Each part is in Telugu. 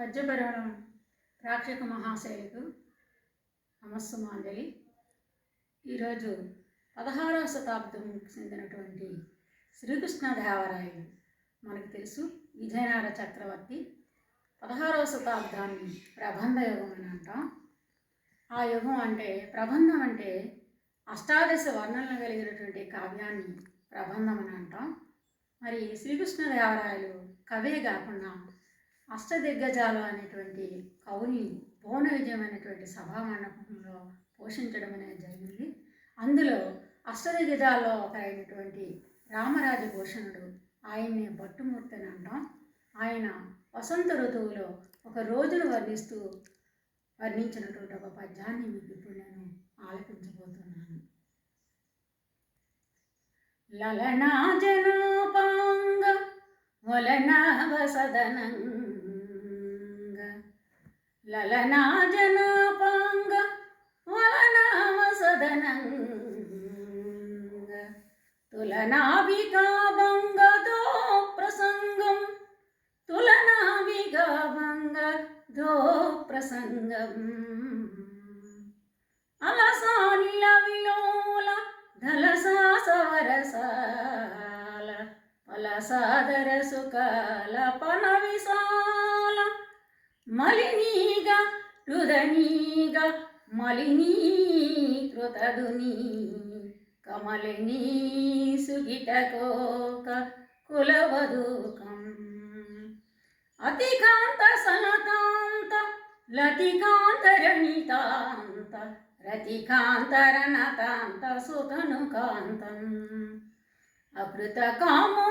పద్యపరవడం ప్రేక్షక మహాశైలకు నమస్సుమాంజలి ఈరోజు పదహారవ శతాబ్దంకి చెందినటువంటి శ్రీకృష్ణదేవరాయలు మనకు తెలుసు. విజయనగర చక్రవర్తి పదహారవ శతాబ్దాన్ని ప్రబంధ యుగం అని అంటాం. ఆ యుగం అంటే ప్రబంధం అంటే అష్టాదశ వర్ణనలు కలిగినటువంటి కావ్యాన్ని ప్రబంధం అని అంటాం. మరి శ్రీకృష్ణదేవరాయలు కవే కాకుండా అష్టదిగ్గజాలు అనేటువంటి కవుని భువన విజయమైనటువంటి సభామండపంలో పోషించడం అనేది జరిగింది. అందులో అష్టదిగ్గజాల్లో అయినటువంటి రామరాజు భూషణుడు ఆయన్ని భట్టుమూర్తి అని అంటాం. ఆయన వసంత ఋతువులో ఒక రోజును వర్ణిస్తూ వర్ణించినటువంటి ఒక పద్యాన్ని మీకు ఇప్పుడు నేను ఆలపించబోతున్నాను. లలనా జనోపాంగ వలనా వసదనంగ జనోపాంగ వలనావసదనంగ తులనాభికాభంగదో ప్రసంగం తులనాభికాభంగ దో ప్రసంగం. అలసానిల విలోల ధలసాసవరసాల పలసాదర సుకాల పన విశాల మలినీగా రుదనీగా మలినీకృతదుని కమలినీ సుగిటకోక కులవదూకం అతికాంత సనతాంత లతికాంతరణితాంత రతికాంతరణతాంత సుతను కాంతం కామో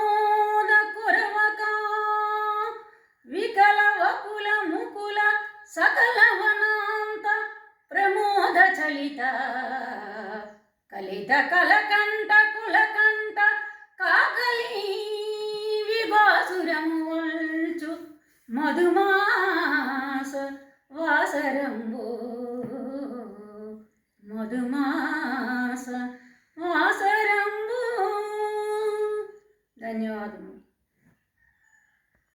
ಸಕಲವನಾಂತ ಪ್ರಮೋದ ಚಲಿತ ಕಲಿತ ಕಲಕಂಠ ಕುಲಕಂಠ ಕಾಕಲಿ విభాసురముల్చు మధుమాస వాసరంబు మధుమాస వాసరంబు ధన్యవాదములు.